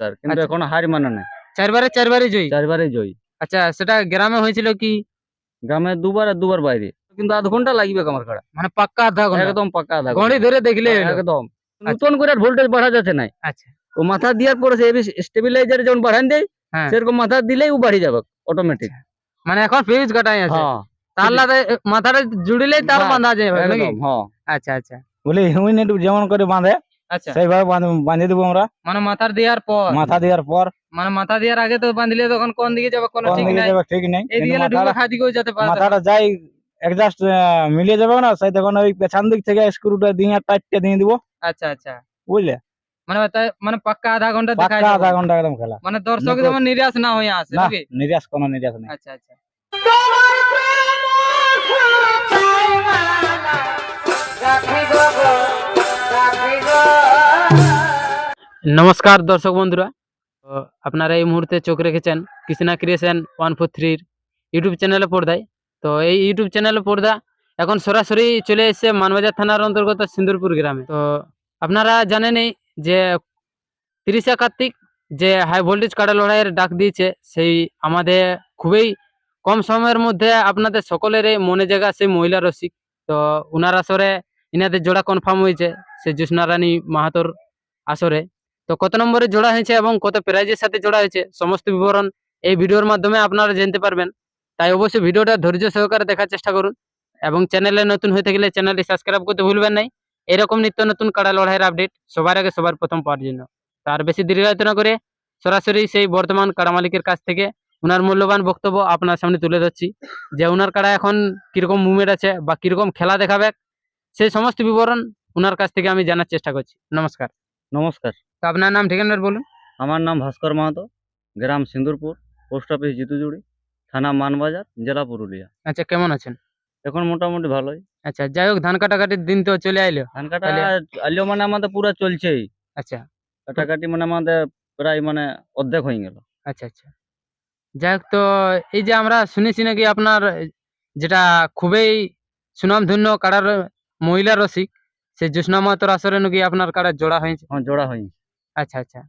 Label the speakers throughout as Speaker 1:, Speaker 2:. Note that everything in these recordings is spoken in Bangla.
Speaker 1: চারবার কিন্তু
Speaker 2: আচ্ছা।
Speaker 1: এখনও হার মানে নাই।
Speaker 2: চারবারে চারবারে জয়ী?
Speaker 1: চারবারই জয়ী।
Speaker 2: আচ্ছা সেটা গ্রামে হয়েছিল কি?
Speaker 1: গ্রামে দুবার আর দুবার বাইরে। কিন্তু আধ ঘণ্টা লাগবে আমার কাড়া।
Speaker 2: মানে পাক্কা আধা ঘণ্টা?
Speaker 1: একদম পাকা আধা
Speaker 2: গড়ি ধরে দেখলে
Speaker 1: একদম। নতুন করে ভোল্টেজ বাড়া যাচ্ছে নাই।
Speaker 2: আচ্ছা।
Speaker 1: ও মাথা দেওয়ার পরে সে স্টেবিলাইজার যেমন বাড়ান দেয়
Speaker 2: হ্যাঁ।
Speaker 1: সেরকম মাথা দিলেই ও বাড়ি যাবে অটোমেটিক
Speaker 2: মানে এখন ফিউজ কাটাই আছে।
Speaker 1: হ্যাঁ।
Speaker 2: তার লাদে মাথাটা জুড়িলেই তার বাঁধা যায় নাকি?
Speaker 1: হ্যাঁ।
Speaker 2: আচ্ছা আচ্ছা।
Speaker 3: বলি হুইন যেমন করে বাঁধে
Speaker 2: আচ্ছা।
Speaker 3: সেইভাবে বাঁধ- বাঁধে দেবো আমরা।
Speaker 2: মানে মাথার দেওয়ার পর?
Speaker 3: মাথা দেওয়ার পর।
Speaker 2: মানে মাথা দেওয়ার আগে তো বাঁধলে তখন কোন দিকে যাবে কোন ঠিক নাই?
Speaker 3: যাবে ঠিক নেই।
Speaker 2: এই দিকে ঢুকে
Speaker 3: মাথাটা
Speaker 2: খা যেতে পারে
Speaker 3: মাথাটা যাই অ্যাডজাস্ট মিলিয়ে যাবে না সেই তখন ওই পেছন দিক থেকে স্ক্রুটা দিয়ে টাইটটা দিয়ে দিব।
Speaker 2: আচ্ছা আচ্ছা।
Speaker 3: বুঝলে?
Speaker 2: মানে তাই- মানে পাক্কা আধা ঘণ্টা দেখা
Speaker 3: পাক্কা আধা ঘণ্টা একদম খেলা।
Speaker 2: মানে দর্শক। যেমন নিরাশ না হয়ে আসে নাকি?
Speaker 3: নিরাশ কোনো নিরাশ নেই।
Speaker 2: আচ্ছা আচ্ছা। নমস্কার দর্শক বন্ধুরা। আপনারা এই মুহূর্তে চোখ রেখেছেন কৃষ্ণা ক্রিয়েশন ওয়ান ফোর থ্রির ইউটিউব চ্যানেলে পর্দায়। তো এই ইউটিউব চ্যানেলে পর্দা এখন সরাসরি চলে এসেছে মানবাজার থানার অন্তর্গত সিন্দুরপুর গ্রামে। তো আপনারা জানেনই যে তিরিশে কার্তিক যে হাই ভোল্টেজ কাটা লড়াইয়ের ডাক দিয়েছে, সেই আমাদের খুবই কম সময়ের মধ্যে আপনাদের সকলেরই মনে জায়গা সেই মহিলা রসিক। তো উনার আসরে ইনাদের জোড়া কনফার্ম হয়েছে, সেই জ্যোৎস্না রানী মাহাতোর আসরে। তো কত নম্বরে জোড়া হয়েছে এবং কত প্রাইজের সাথে জোড়া হয়েছে, সমস্ত বিবরণ এই ভিডিওর মাধ্যমে আপনারা জানতে পারবেন। তাই অবশ্যই ভিডিওটা ধৈর্য সহকারে দেখার চেষ্টা করুন এবং চ্যানেলে নতুন হয়ে থাকলে চ্যানেলটি সাবস্ক্রাইব করতে ভুলবেন নাই। এরকম নিত্য নতুন কাড়া লড়াইয়ের আপডেট সবার আগে সবার প্রথম পাওয়ার জন্য। তার বেশি দীর্ঘায়িত না করে সরাসরি সেই বর্তমান কাড়া মালিকের কাছ থেকে ওনার মূল্যবান বক্তব্য আপনার সামনে তুলে ধরছি। যে ওনার কাড়া এখন কীরকম মুভমেন্ট আছে বা কীরকম খেলা দেখাবে, সেই সমস্ত বিবরণ ওনার কাছ থেকে আমি জানার চেষ্টা করছি। নমস্কার।
Speaker 1: নমস্কার।
Speaker 2: আপনার নাম ঠিকানার বলুন।
Speaker 1: আমার নাম ভাস্কর মাহাতো গ্রাম সিন্দুরপুর পোস্ট অফিস জিতুজুড়ি থানা মানবাজার জেলা পুরুলিয়া।
Speaker 2: আচ্ছা কেমন আছেন?
Speaker 1: এখন মোটামুটি ভালোই।
Speaker 2: আচ্ছা যাই হোক ধান কাটাকাটির দিন তো চলে আইলো।
Speaker 1: ধান কাটা আলিও মানে আমাদের পুরো চলছেই।
Speaker 2: আচ্ছা।
Speaker 1: কাটাকাটি মানে আমাদের প্রায় মানে অর্ধেক হয়ে গেল।
Speaker 2: আচ্ছা আচ্ছা। যাই হোক তো এই যে আমরা শুনেছি নাকি আপনার যেটা খুবই সুনামধন্য কাড়ার মহিলা রসিক সেই জ্যোৎস্না মাহাতোর আসরে নাকি আপনার কাড়ার জোড়া হয়েছে
Speaker 1: হ্যাঁ জোড়া হয়নি
Speaker 2: আচ্ছা আচ্ছা।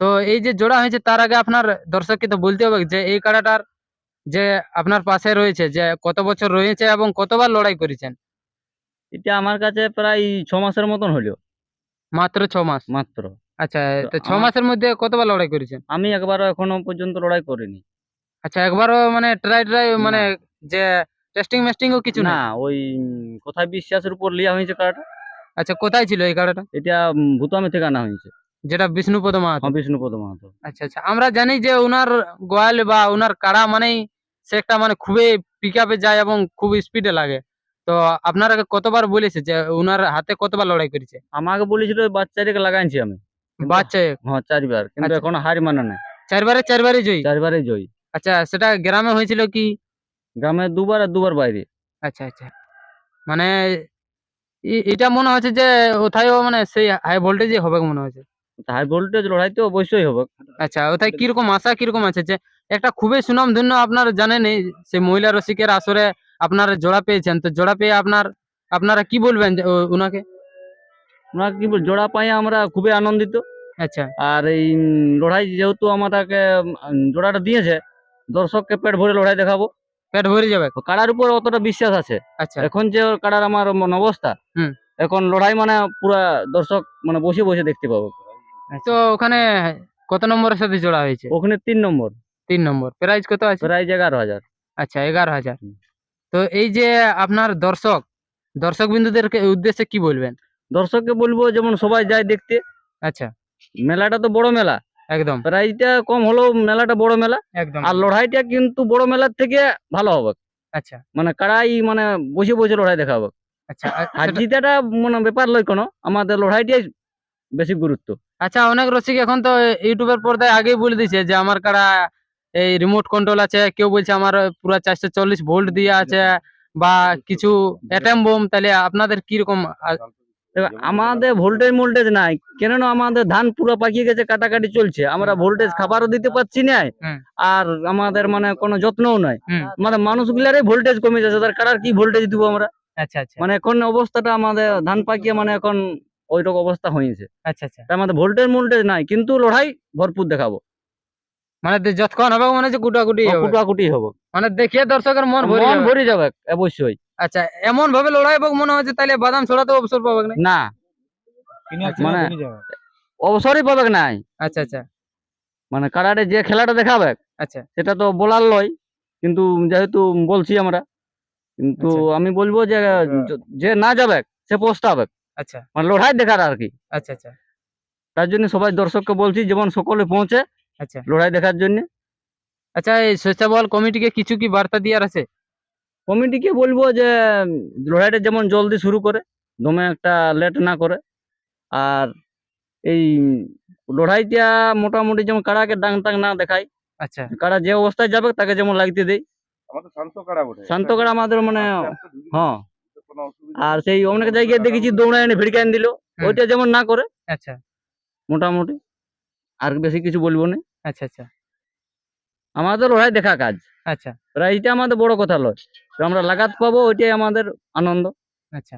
Speaker 2: তো এই যে জোড়া হয়েছে তার আগে আপনার দর্শককে তো বলতে হবে যে এই কাড়াটার যে আপনার পাশে রয়েছে যে কত বছর রয়েছে এবং কতবার লড়াই করেছেন?
Speaker 1: এটা আমার কাছে প্রায় ছ মাসের মতন হলো।
Speaker 2: মাত্র ছ মাস?
Speaker 1: মাত্র।
Speaker 2: আচ্ছা
Speaker 1: তো
Speaker 2: ছ মাসের মধ্যে কতবার লড়াই করেছেন?
Speaker 1: আমি একবারও এখনও পর্যন্ত লড়াই করিনি।
Speaker 2: আচ্ছা একবারও মানে ট্রাই ট্রাই মানে যে টেস্টিং মেস্টিংও কিছু
Speaker 1: না ওই কোথায় বিশ্বাসের উপর লিয়া হয়েছে কার্ডটা
Speaker 2: আচ্ছা কোথায় ছিল এই কাড়াটা
Speaker 1: এটা ভূতামি থেকে আনা হয়েছে।
Speaker 2: যেটা বিষ্ণুপদ মাহাতো?
Speaker 1: হ্যাঁ বিষ্ণুপদ মাহাতো।
Speaker 2: আচ্ছা আচ্ছা আমরা জানি যে ওনার গোয়াল বা ওনার কাড়া মানেই সে একটা মানে খুবই পিক আপে যায় এবং খুব স্পিডে লাগে। তো আপনারা কতবার বলেছে যে ওনার হাতে কতবার লড়াই করেছে?
Speaker 1: আমাকে বলেছিল বাচ্চাটিকে লাগাইছি আমি।
Speaker 2: বাচ্চা?
Speaker 1: হ্যাঁ চারবার। কিন্তু
Speaker 2: আচ্ছা।
Speaker 1: এখনও হার মানে নাই।
Speaker 2: চারবারে চারবারে জয়ী?
Speaker 1: চারবারে জয়ী।
Speaker 2: আচ্ছা সেটা গ্রামে হয়েছিল কি?
Speaker 1: গ্রামে দুবার আর দুবার বাইরে।
Speaker 2: আচ্ছা আচ্ছা। মানে এটা মনে হচ্ছে যে ওথায়ও মানে সেই হাই ভোল্টেজই হবে মনে হচ্ছে।
Speaker 1: হাই ভোল্টেজ লড়াই তো অবশ্যই হবে
Speaker 2: আচ্ছা ওথায় কীরকম আশা কীরকম আছে যে একটা খুবই সুনামধন্য আপনার জানেনই সেই মহিলা রসিকের আসরে আপনারা জোড়া পেয়েছেন। তো জোড়া পেয়ে আপনার আপনারা কি বলবেন ওনাকে
Speaker 1: আমরা কি জোড়া পাই আমরা খুবই আনন্দিত।
Speaker 2: আচ্ছা।
Speaker 1: আর এই লড়াই যেহেতু আমাদেরকে জোড়াটা দিয়েছে দর্শককে পেট ভরে লড়াই দেখাবো।
Speaker 2: পেট ভরে যাবে
Speaker 1: কাড়ার উপর অতটা বিশ্বাস আছে।
Speaker 2: আচ্ছা।
Speaker 1: এখন যে কাড়ার আমার মন অবস্থা। এখন লড়াই মানে পুরা দর্শক মানে বসে বসে দেখতে পাবো।
Speaker 2: তো ওখানে কত নম্বরের সাথে জোড়া হয়েছে?
Speaker 1: ওখানে তিন নম্বর।
Speaker 2: তিন নম্বর। প্রাইজ কত আছে?
Speaker 1: প্রাইজ এগারো হাজার।
Speaker 2: আচ্ছা এগারো হাজার। তো এই যে আপনার দর্শক দর্শক বিন্দুদেরকে উদ্দেশ্যে কি বলবেন?
Speaker 1: দর্শককে বলব যেমন সবাই যায় দেখতে।
Speaker 2: আচ্ছা।
Speaker 1: মেলাটা তো বড় মেলা।
Speaker 2: একদম।
Speaker 1: প্রাইজটা কম হলেও মেলাটা বড় মেলা।
Speaker 2: একদম
Speaker 1: আর লড়াইটা কিন্তু বড় মেলার থেকে ভালো হবে।
Speaker 2: আচ্ছা।
Speaker 1: মানে কাড়াই মানে বসে বসে লড়াই দেখাবো
Speaker 2: আচ্ছা
Speaker 1: আর জিতাটা মানে ব্যাপার লয় কোনো আমাদের লড়াইটাই বেশি গুরুত্ব।
Speaker 2: আচ্ছা অনেক রসিক এখন তো ইউটিউবের পর্দায় আগেই বলে দিছে যে আমার কাড়া এই রিমোট কন্ট্রোল আছে কেউ বলছে আমার পুরো চারশো চল্লিশ ভোল্ট দিয়ে আছে বা কিছু অ্যাটম বোম তাহলে আপনাদের কীরকম
Speaker 1: আমাদের ভোল্টেজ মোল্টেজ নাই। কেননা আমাদের ধান পুরো পাকিয়ে গেছে কাটাকাটি চলছে। আমরা ভোল্টেজ খাবারও দিতে পারছি না আর আমাদের মানে কোনো যত্নও নাই। আমাদের মানুষগুলারই ভোল্টেজ কমে যাচ্ছে তার কাটার কি ভোল্টেজ দিব আমরা?
Speaker 2: আচ্ছা আচ্ছা।
Speaker 1: মানে এখন অবস্থাটা আমাদের ধান পাকিয়ে মানে এখন ওই রকম অবস্থা হয়েছে।
Speaker 2: আচ্ছা আচ্ছা।
Speaker 1: তার মধ্যে ভোল্টেজ মোল্টেজ নাই কিন্তু লড়াই ভরপুর দেখাবো।
Speaker 2: মানে যতক্ষণ হবে মনে হচ্ছে কুটাকুটি হবে।
Speaker 1: কুটাকুটি হবে।
Speaker 2: মানে দেখিয়ে দর্শকের মন
Speaker 1: মন ভরে যাবে অবশ্যই।
Speaker 2: আচ্ছা এমন ভাবে লড়াই হোক মনে হচ্ছে তাহলে বাদাম ছড়াতে অবসর পাবে না?
Speaker 1: না। মানে-। অবসরই পাবে নাই?
Speaker 2: আচ্ছা আচ্ছা।
Speaker 1: মানে কারাটে যে খেলাটা দেখাবে
Speaker 2: আচ্ছা।
Speaker 1: সেটা তো বলার লয়। কিন্তু যেহেতু বলছি আমরা কিন্তু
Speaker 2: আচ্ছা।
Speaker 1: আমি বলব যে যে না যাবে সে পস্তাবে।
Speaker 2: আচ্ছা।
Speaker 1: মানে লড়াই দেখার আর কি।
Speaker 2: আচ্ছা আচ্ছা।
Speaker 1: তার জন্য সবাই দর্শককে বলছি যেমন সকলে পৌঁছে
Speaker 2: আচ্ছা।
Speaker 1: লড়াই দেখার জন্য।
Speaker 2: আচ্ছা এই স্বেচ্ছাবল কমিটিকে কিছু কি বার্তা দেওয়ার আছে?
Speaker 1: কমিটিকে বলব যে লড়াইটা যেমন জলদি শুরু করে দমে একটা লেট না করে আর এই লড়াইটা মোটামুটি যেমন কাড়াকে ডাং টাং না দেখায়
Speaker 2: আচ্ছা।
Speaker 1: কাড়া যে অবস্থায় যাবে তাকে যেমন লাগতে দেয়
Speaker 4: আমাদের শান্ত কারা
Speaker 1: কাড়া আমাদের মানে হ্যাঁ। আর সেই অনেক জায়গায় দেখেছি দৌড়ায় এনে ভিড়কান দিল। ওইটা যেমন না করে
Speaker 2: আচ্ছা।
Speaker 1: মোটামুটি। আর বেশি কিছু বলব না।
Speaker 2: আচ্ছা আচ্ছা।
Speaker 1: আমাদের লড়াই দেখা কাজ।
Speaker 2: আচ্ছা।
Speaker 1: প্রাইজটা আমাদের বড় কথা লয় তো আমরা লাগাত পাবো ওইটাই আমাদের আনন্দ।
Speaker 2: আচ্ছা।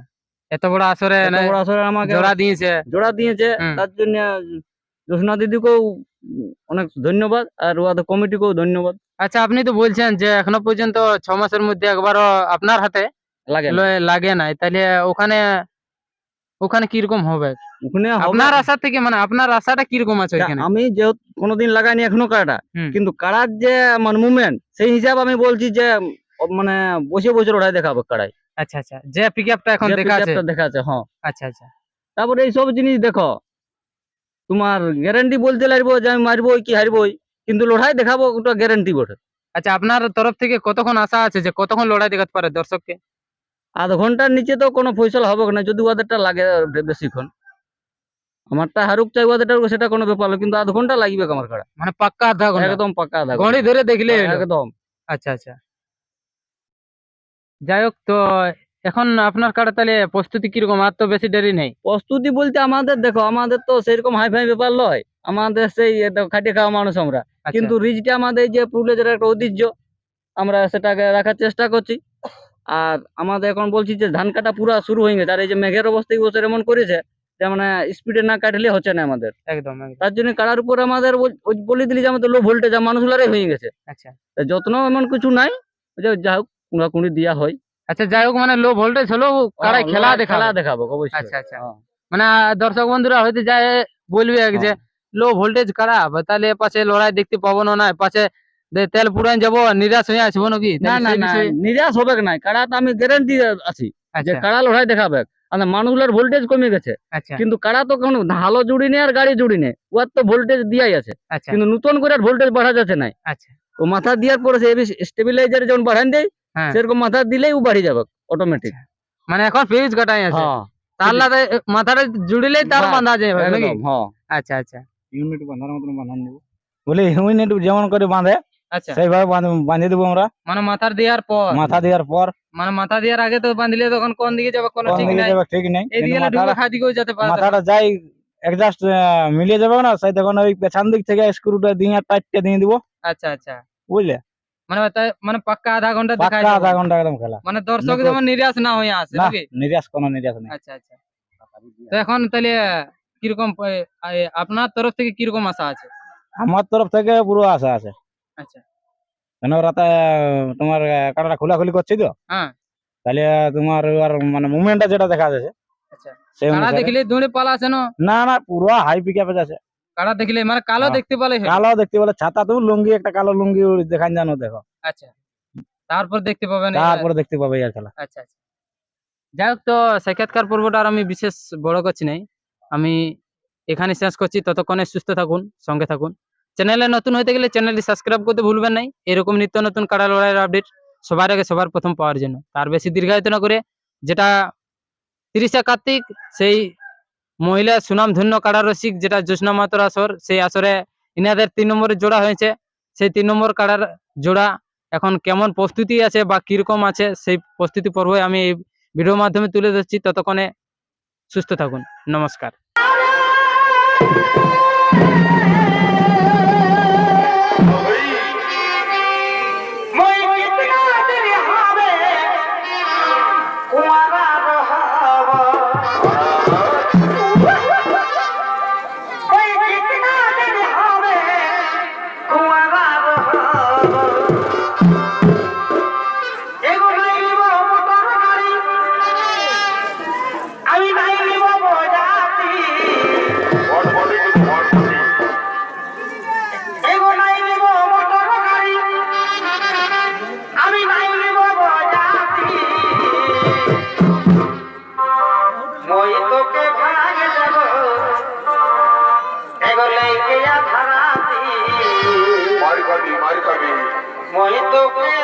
Speaker 2: এত বড় আসরে
Speaker 1: এত বড় আসরে আমাকে
Speaker 2: জোড়া দিয়েছে।
Speaker 1: জোড়া দিয়েছে তার জন্য জোসনা দিদিকেও অনেক ধন্যবাদ আর ওদের কমিটিকেও ধন্যবাদ।
Speaker 2: আচ্ছা আপনি তো বলছেন যে এখনও পর্যন্ত ছ মাসের মধ্যে একবারও আপনার হাতে
Speaker 1: লাগে
Speaker 2: লাগে নাই। তাহলে ওখানে ওখানে কীরকম হবে?
Speaker 1: ওখানে
Speaker 2: আপনার আশা থেকে মানে আপনার আশাটা কীরকম আছে ওইখানে?
Speaker 1: আমি যেহেতু কোনোদিন লাগাইনি এখনও কাড়াটা কিন্তু কাড়ার যে মানে মুভমেন্ট সেই হিসাব আমি বলছি যে মানে বসে বসে লড়াই দেখাবো কাড়াই।
Speaker 2: আচ্ছা আচ্ছা। যে পিক আপটা এখন দেখা আছে?
Speaker 1: দেখা আছে হ্যাঁ।
Speaker 2: আচ্ছা আচ্ছা।
Speaker 1: তারপরে এই সব জিনিস দেখো তোমার গ্যারান্টি বলতে লাগবো যে আমি মারবই কি হারবই কিন্তু লড়াই দেখাবো ওটা গ্যারান্টি বটে।
Speaker 2: আচ্ছা আপনার তরফ থেকে কতক্ষণ আশা আছে যে কতক্ষণ লড়াই দেখাতে পারে দর্শককে?
Speaker 1: আধ ঘণ্টার নিচে তো কোনো ফয়সলা হবে না যদি ওদেরটা লাগে বেশিক্ষণ। আমারটা হারুক চাই ওদেরটা সেটা কোনো ব্যাপার না কিন্তু আধ ঘণ্টা লাগবে আমার কাড়া।
Speaker 2: মানে পাক্কা আধা ঘণ্টা?
Speaker 1: একদম পাক্কা আধা
Speaker 2: ঘড়ি ধরে দেখলে
Speaker 1: একদম।
Speaker 2: আচ্ছা আচ্ছা। যাই হোক তো এখন আপনার কাড়া তাহলে প্রস্তুতি কীরকম? আর তো বেশি দেরি নেই।
Speaker 1: প্রস্তুতি বলতে আমাদের দেখো আমাদের তো সেরকম হাই ফাই ব্যাপার লয়। আমাদের সেই খাটিয়ে খাওয়া মানুষ আমরা।
Speaker 2: আচ্ছা,
Speaker 1: কিন্তু রিজটা আমাদের যে পুরুলিয়া জেলার একটা ঐতিহ্য আমরা সেটাকে রাখার চেষ্টা করছি। আর আমাদের এখন বলছি যে ধান কাটা পুরা শুরু হয়ে গেছে। আর এই যে মেঘের অবস্থা এই বছর এমন করেছে যে মানে স্পিডে না কাটলে হচ্ছে না আমাদের।
Speaker 2: একদম
Speaker 1: তার জন্য কাড়ার উপর আমাদের বলে দিলি যে আমাদের লো ভোল্টেজ মানুষগুলারই হয়ে গেছে।
Speaker 2: আচ্ছা।
Speaker 1: যত্ন এমন কিছু নাই। ওই যে যা হোক কুড়া কুড়ি দিয়া হয়।
Speaker 2: আচ্ছা যাই হোক মানে লো ভোল্টেজ হলেও কাড়াই
Speaker 1: হ্যাঁ,
Speaker 2: খেলা
Speaker 1: খেলা দেখাবো অবশ্যই।
Speaker 2: আচ্ছা, আচ্ছা। মানে দর্শক বন্ধুরা হয়তো যায় বলবে যে। লো ভোল্টেজ খারাপ তাহলে পাশে লড়াই দেখতে পাবো না না পাশে তেল পুরান যাব নিরাশ হয়ে আসব নাকি?
Speaker 1: না না না নিরাশ হবে না কাড়া তো আমি গ্যারান্টি আছি যে
Speaker 2: আচ্ছা।
Speaker 1: কাড়া লড়াই দেখাবে আর মানুষগুলোর ভোল্টেজ কমে গেছে।
Speaker 2: আচ্ছা।
Speaker 1: কিন্তু কারা তো কোনো হালো জুড়ি নেই আর গাড়ি জুড়ি নেই ওর তো ভোল্টেজ দিয়াই আছে।
Speaker 2: আচ্ছা।
Speaker 1: কিন্তু নতুন করে ভোল্টেজ বাড়া যাচ্ছে না
Speaker 2: আচ্ছা।
Speaker 1: ও মাথা দেওয়ার পরে সে স্টেবিলাইজার যেমন বাড়ান দেয়। সেরকম মাথা দিলেই ও বাড়ি যাবে অটোমেটিক
Speaker 2: মানে এখন ফিউজ কাটাই আছে।
Speaker 1: হ্যাঁ।
Speaker 2: তার লাদে মাথাটা জুড়িলেই তার
Speaker 1: বাস,
Speaker 2: বাঁধা যাবে নাকি?
Speaker 1: একদম হ্যাঁ।
Speaker 2: আচ্ছা আচ্ছা।
Speaker 3: ইউনিট বাঁধার মতন বাঁধান দেবো। বলে ইউনিট যেমন করে বাঁধে
Speaker 2: আচ্ছা।
Speaker 3: সেইভাবে বাঁধ- বাঁধিয়ে দেবো আমরা।
Speaker 2: মানে মাথার দেওয়ার পর?
Speaker 3: মাথা দেওয়ার পর।
Speaker 2: মানে মাথা দেওয়ার আগে তো বাঁধলে তখন কোন দিকে যাবে কোনো
Speaker 3: কোন
Speaker 2: ঠিক
Speaker 3: দিকে
Speaker 2: নাই।
Speaker 3: যাবে ঠিক নেই।
Speaker 2: এইদিকে
Speaker 3: কিন্তু
Speaker 2: ঢুকে
Speaker 3: মাথাটা-
Speaker 2: খাই দিকেও যেতে পারে।
Speaker 3: মাথাটা যাই অ্যাডজাস্ট মিলিয়ে যাবে না সেই তখন ওই পেছন দিক থেকে স্ক্রুটা দিয়ে টাইটটা দিয়ে দিব।
Speaker 2: আচ্ছা আচ্ছা।
Speaker 3: বুঝলে?
Speaker 2: মানে মানে পাক্কা আধা ঘণ্টা দেখা
Speaker 3: পাক্কা আধা ঘণ্টা একদম খেলা।
Speaker 2: মানে দর্শক। যেমন নিরাশ না হয়ে আসে নাকি?
Speaker 3: নিরাশ কোনো নিরাশ নেই।
Speaker 2: আচ্ছা আচ্ছা। তো এখন তাহলে কীরকম আপনার তরফ থেকে কীরকম আশা আছে?
Speaker 3: আমার তরফ থেকে পুরো আশা আছে।
Speaker 2: আচ্ছা।
Speaker 3: কেন রাতে তোমার কাটাটা খোলাখুলি করছি তো?
Speaker 2: হ্যাঁ।
Speaker 3: তাহলে তোমার আর মানে মুভমেন্টটা যেটা দেখা যাচ্ছে
Speaker 2: আচ্ছা। দেখলে দৌড়ে পালা আছে না?
Speaker 3: না না পুরো হাই পিক আছে।
Speaker 2: কাড়া দেখলে মানে কালো
Speaker 3: হ্যাঁ।
Speaker 2: দেখতে পালে
Speaker 3: কালো দেখতে বলে ছাতা তো লুঙ্গি একটা কালো লুঙ্গি দেখান জানো দেখো।
Speaker 2: আচ্ছা। তারপর দেখতে পাবেন
Speaker 3: তারপরে দেখতে পাবে আর খেলা।
Speaker 2: আচ্ছা আচ্ছা। যাই হোক তো সাক্ষাৎকার পর্বটা আর আমি বিশেষ বড় করছি নাই। আমি এখানে শেষ করছি ততক্ষণে সুস্থ থাকুন সঙ্গে থাকুন। চ্যানেলে নতুন হতে গেলে চ্যানেলটি সাবস্ক্রাইব করতে ভুলবেন নাই। এরকম নিত্য নতুন কাড়া লড়াইয়ের আপডেট সবার আগে সবার প্রথম পাওয়ার জন্য। তার বেশি দীর্ঘায়িত না করে যেটা তিরিশে কার্তিক সেই মহিলা সুনাম ধন্য কাড়া রসিক যেটা জ্যোৎস্না মাতর আসর, সেই আসরে ইনাদের তিন নম্বরের জোড়া হয়েছে। সেই তিন নম্বর কাড়ার জোড়া এখন কেমন প্রস্তুতি আছে বা কীরকম আছে সেই প্রস্তুতি পর্বই আমি এই ভিডিওর মাধ্যমে তুলে ধরছি। ততক্ষণে সুস্থ থাকুন। নমস্কার। Yeah.